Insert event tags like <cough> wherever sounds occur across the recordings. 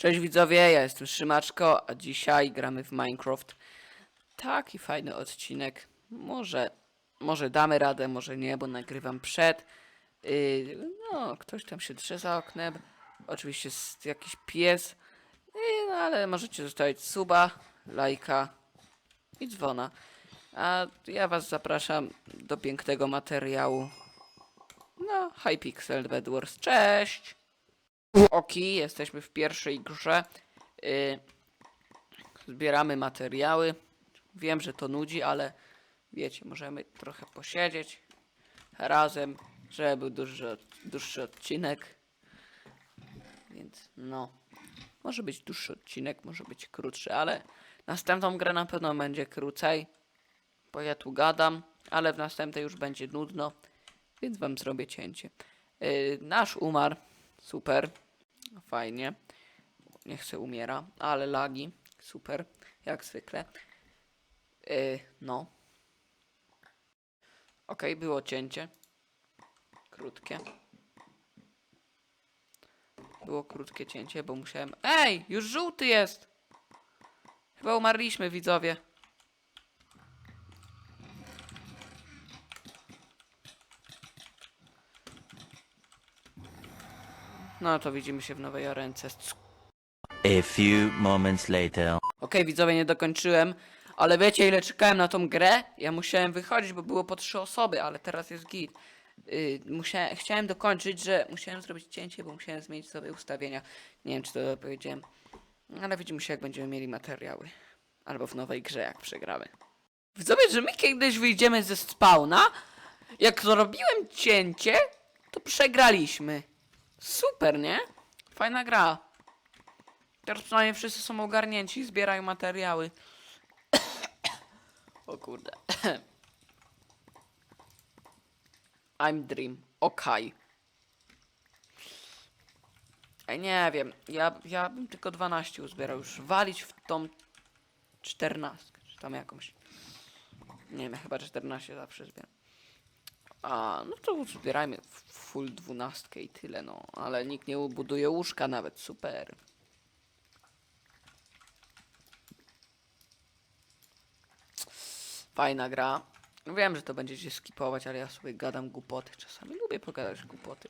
Cześć widzowie, ja jestem Szymaczko, a dzisiaj gramy w Minecraft. Taki fajny odcinek. Może, może damy radę, może nie, bo nagrywam przed. Yy, no, ktoś tam się drze za oknem. Oczywiście jest jakiś pies. Yy, no, ale możecie zostawić suba, lajka i dzwona. A ja was zapraszam do pięknego materiału. No, Hypixel Bed Wars. Cześć! Oki, jesteśmy w pierwszej grze. Y, zbieramy materiały. Wiem, że to nudzi, ale wiecie, możemy trochę posiedzieć razem, żeby był dłuższy, dłuższy odcinek. Więc no, może być dłuższy odcinek, może być krótszy, ale następną grę na pewno będzie krócej, bo ja tu gadam, ale w następnej już będzie nudno, więc wam zrobię cięcie. Y, nasz umarł. Super. Fajnie. Nie chcę umiera, ale lagi. Super. Jak zwykle. Yy, no. Okej, było cięcie. Krótkie. Było krótkie cięcie, bo musiałem... Ej! Już żółty jest! Chyba umarliśmy, widzowie. No to widzimy się w nowej arence. A few moments later. Okej, widzowie, nie dokończyłem, ale wiecie ile czekałem na tą grę? Ja musiałem wychodzić, bo było po trzy osoby, ale teraz jest git. Yy, musiałem, chciałem dokończyć, że musiałem zrobić cięcie, bo musiałem zmienić sobie ustawienia. Nie wiem, czy to powiedziałem. Ale widzimy się, jak będziemy mieli materiały. Albo w nowej grze, jak przegramy. Widzowie, że my kiedyś wyjdziemy ze spawna, jak zrobiłem cięcie, to przegraliśmy. Super, nie? Fajna gra. Teraz przynajmniej wszyscy są ogarnięci, zbierają materiały. <coughs> o kurde. <coughs> I'm Dream. Okej. Ej, nie wiem. Ja, ja bym tylko 12 uzbierał. Już walić w tą 14. Czy tam jakąś. Nie wiem, ja chyba 14 zawsze zbieram. A, no to zbierajmy full 12 i tyle, no. Ale nikt nie buduje łóżka nawet. Super. Fajna gra. Wiem, że to będziecie skipować, ale ja sobie gadam głupoty. Czasami lubię pogadać głupoty.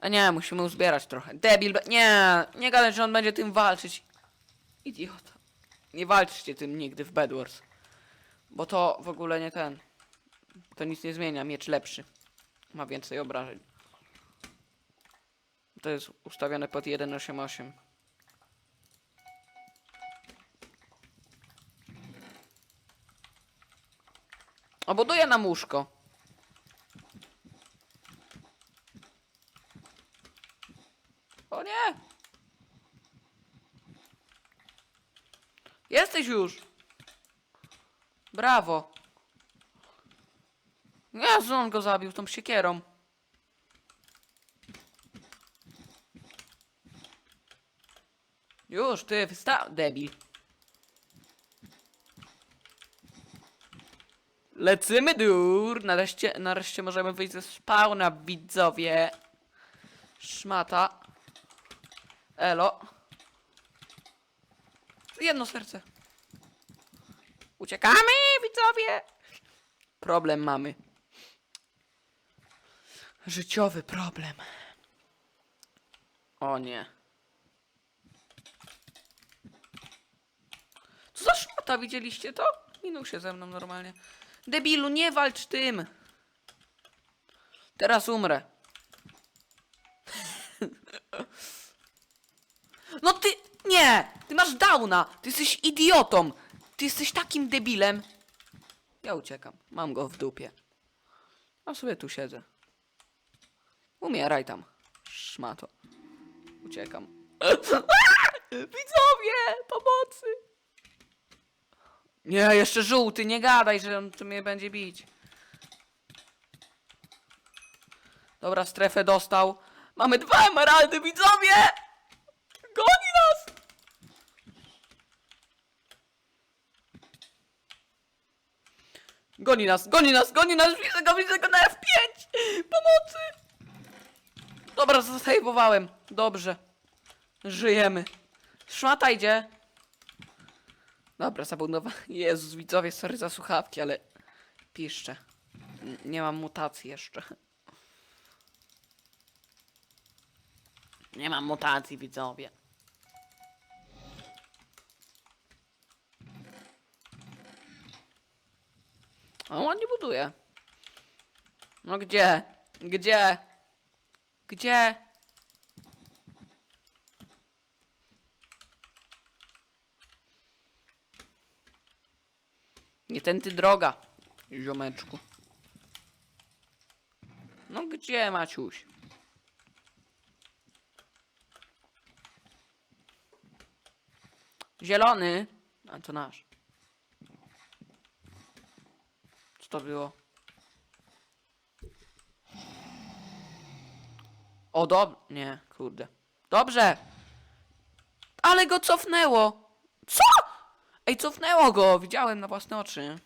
A nie, musimy uzbierać trochę. Debil, nie, nie gadać, że on będzie tym walczyć. Idiota. Nie walczcie tym nigdy w Bed Wars. Bo to w ogóle nie ten. To nic nie zmienia, miecz lepszy. Ma więcej obrażeń. To jest ustawione pod 1.8.8. Obuduję nam łóżko. O nie! Jesteś już! Brawo! Jezu, on go zabił tą siekierą. Już, ty, wysta... debil. Lecimy dur. Nareszcie, nareszcie możemy wyjść ze spawna, widzowie. Szmata. Elo. Jedno serce. Uciekamy, widzowie. Problem mamy. Życiowy problem. O nie. Co za szmata, widzieliście to? Minął się ze mną normalnie. Debilu, nie walcz tym! Teraz umrę. <laughs> No ty... Nie! Ty masz downa! Ty jesteś idiotą! Ty jesteś takim debilem! Ja uciekam. Mam go w dupie. A sobie tu siedzę. Umieraj tam. Szmato. Uciekam. <laughs> Widzowie! Pomocy! Nie, jeszcze żółty, nie gadaj, że on tu mnie będzie bić. Dobra, strefę dostał. Mamy dwa emeraldy, widzowie! Goni nas! Goni nas, goni nas, goni nas, widzę go, widzę go na F5! Pomocy! Dobra, zasejwowałem. Dobrze. Żyjemy. Szmata idzie. Dobra, zabudowa. <laughs> Jezus, widzowie, sorry za słuchawki, ale piszczę. Nie mam mutacji jeszcze. Nie mam mutacji, widzowie. On nie buduje. No gdzie? Gdzie? Gdzie? Nie tędy droga, ziomeczku. No gdzie, Maciuś? Zielony. A to nasz. Co to było? O, dob... Nie, kurde. Dobrze! Ale go cofnęło! Co? Ej, cofnęło go! Widziałem na własne oczy.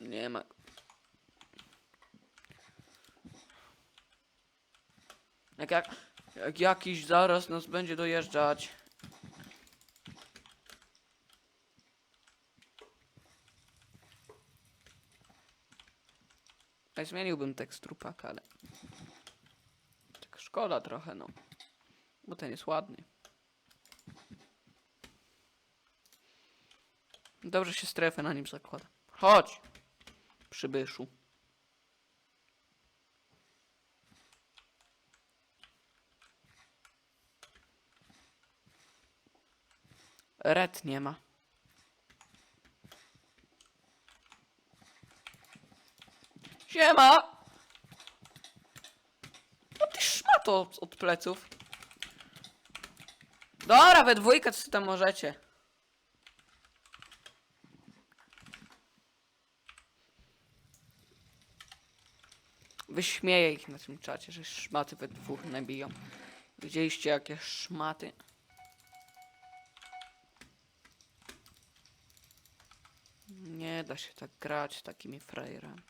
Nie ma... Jak, jak, jak jakiś zaraz nas będzie dojeżdżać. Ej, zmieniłbym tekst trupaka, ale... Tak szkoda trochę, no. Bo ten jest ładny. Dobrze się strefę na nim zakłada. Chodź! Przybyszu. Red nie ma. Siema! No ty szmato od, pleców. Dobra, we dwójkę co tam możecie. Wyśmieję ich na tym czacie, że szmaty we dwóch nabiją. Widzieliście jakie szmaty? Nie da się tak grać takimi frajerami.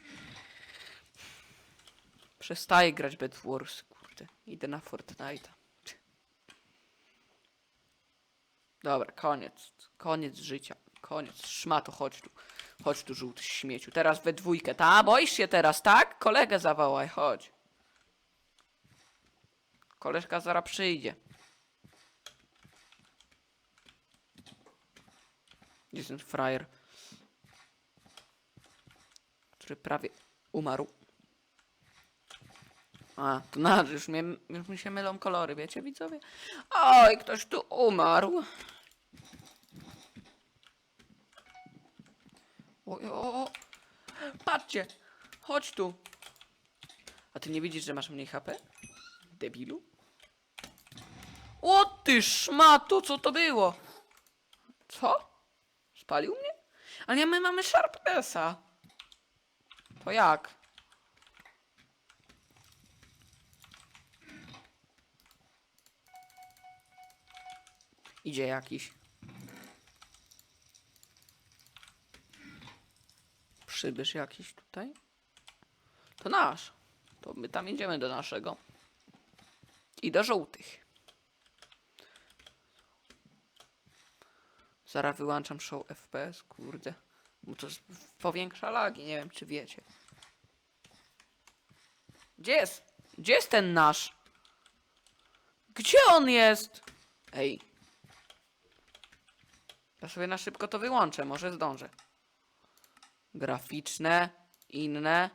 Przestaję grać Bed Wars, kurde. Idę na Fortnite'a. Dobra, koniec. Koniec życia. Koniec. Szmato, chodź tu. Chodź tu, żółty śmieciu. Teraz we dwójkę. Ta, boisz się teraz, tak? Kolegę zawołaj, chodź. Koleżka zaraz przyjdzie. Jest ten frajer? Który prawie umarł. A, to na, już, mnie, już mi się mylą kolory, wiecie widzowie? Oj, ktoś tu umarł. O, o, o. Patrzcie, chodź tu. A ty nie widzisz, że masz mniej HP? Debilu? O ty szmato, co to było? Co? Spalił mnie? Ale nie, my mamy Sharpnessa. To jak? Idzie jakiś. Przybysz jakiś tutaj? To nasz. To my tam idziemy do naszego. I do żółtych. Zaraz wyłączam show FPS, kurde. Bo to powiększa lagi, nie wiem czy wiecie. Gdzie jest? Gdzie jest ten nasz? Gdzie on jest? Ej. Ja sobie na szybko to wyłączę, może zdążę. Graficzne, inne.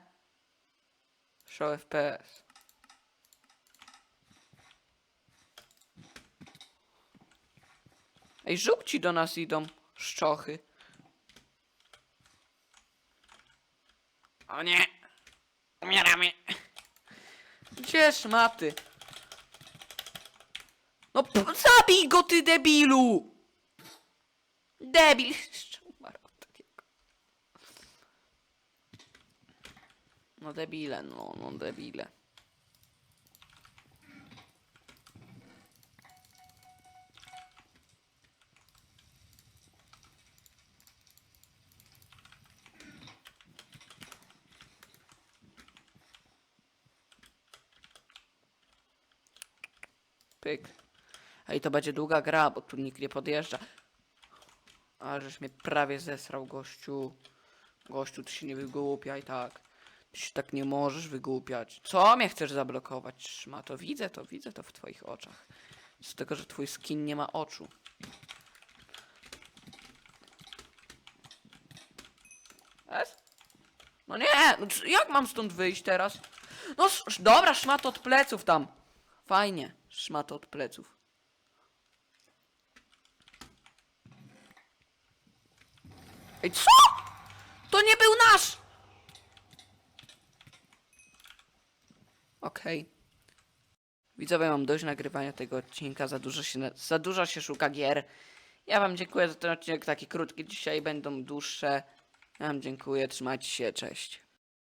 Show FPS. Ej, żółci do nas idą. Szczochy. O nie! Umieramy! Gdzie szmaty? No zabij go ty debilu! Debil! Jeszcze umarł od takiego. No debile, no, no debile. pyk. Ej, to będzie długa gra, bo tu nikt nie podjeżdża. Ale żeś mnie prawie zesrał, gościu. Gościu, ty się nie wygłupiaj, tak. Się tak nie możesz wygłupiać. Co mnie chcesz zablokować? Szma, to widzę to, widzę to w twoich oczach. Z tego, że twój skin nie ma oczu. Es? No nie, no jak mam stąd wyjść teraz? No sz- dobra, szmat od pleców tam. Fajnie, szmat od pleców. Ej, co? To nie był nasz! Okej. Widzowie, mam dość nagrywania tego odcinka, za dużo się, za dużo się szuka gier. Ja wam dziękuję za ten odcinek, taki krótki, dzisiaj będą dłuższe. Ja wam dziękuję, trzymajcie się, cześć.